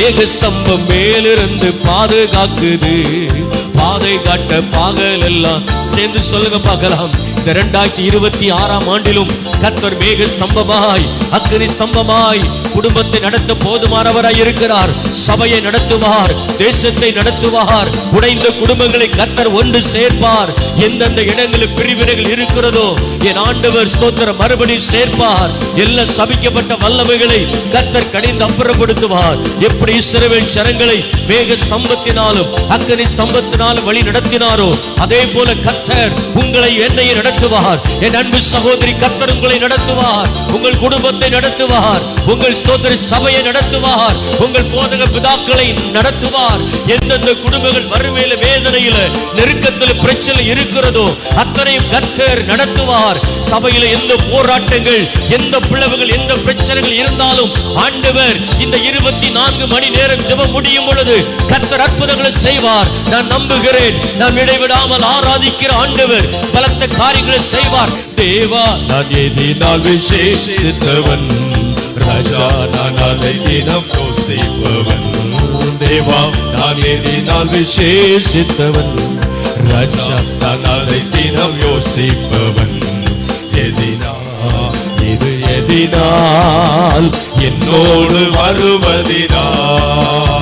மேகஸ்தம்பம் மேலிருந்து பாதுகாக்குது. பாதை காட்ட பாகல் எல்லாம் சேர்ந்து சொல்லுங்க பார்க்கலாம். இந்த இரண்டாயிரத்தி இருபத்தி ஆறாம் ஆண்டிலும் கத்தர் மேக ஸ்தம்பமாய் அக்னி ஸ்தம்பமாய் குடும்பத்தை நடத்த போதுமானவராய் இருக்கிறார். சபையை நடத்துவார் தேசத்தை நடத்துவார். உடைந்த குடும்பங்களை கத்தர் ஒன்று சேர்ப்பார். எந்தெந்த இடங்களில் பிரிவினைகள் இருக்கிறதோ என் ஆண்டவர் ஸ்தோத்திர மறுபடியும் சேர்ப்பார். எல்லா சபிக்கப்பட்ட வல்லமைகளை கத்தர் கடிந்து அப்புறப்படுத்துவார். எப்படி இஸ்ரவேல் சரங்களை மேக ஸ்தம்பத்தினாலும் அக்னி ஸ்தம்பத்தினாலும் வழி நடத்தினாரோ அதே போல கத்தர் உங்களை என்னையை நடத்துவார். என் அன்பு சகோதரி கத்தர் உங்களை நடத்துவார். உங்கள் குடும்பத்தை நடத்துவார். உங்கள் ஸ்தோத்திர சபையை நடத்துவார். உங்கள் போதக பிதாக்களை நடத்துவார். எந்தெந்த குடும்பங்கள் வறுமையில வேதனையில நெருக்கத்தில் பிரச்சனை இருக்கிறதோ அத்தனையும் கத்தர் நடத்துவார். சபையில எந்த போராட்டங்கள் எந்த பிளவுகள் எந்த பிரச்சனைகள் இருந்தாலும் ஆண்டவர் இந்த இருபத்தி நான்கு மணி நேரம் ஜெபம் முடியும் பொழுது கத்தர் அற்புதங்களை செய்வார். நான் நம்பு நம்புகிறேன் நாம் இடைவிடாமல் ஆராதிக்கிற ஆண்டவர் பலத்த காரியங்களை செய்வார். தேவா நான் எதினால் விசேஷித்தவன். ராஜா நான் அதை தினம் யோசிப்பவன். தேவா நான் எதினால் விசேஷித்தவன். ராஜா நான் அதை தினம் யோசிப்பவன். எதினா இது எதினால் என்னோடு வருவதினால்.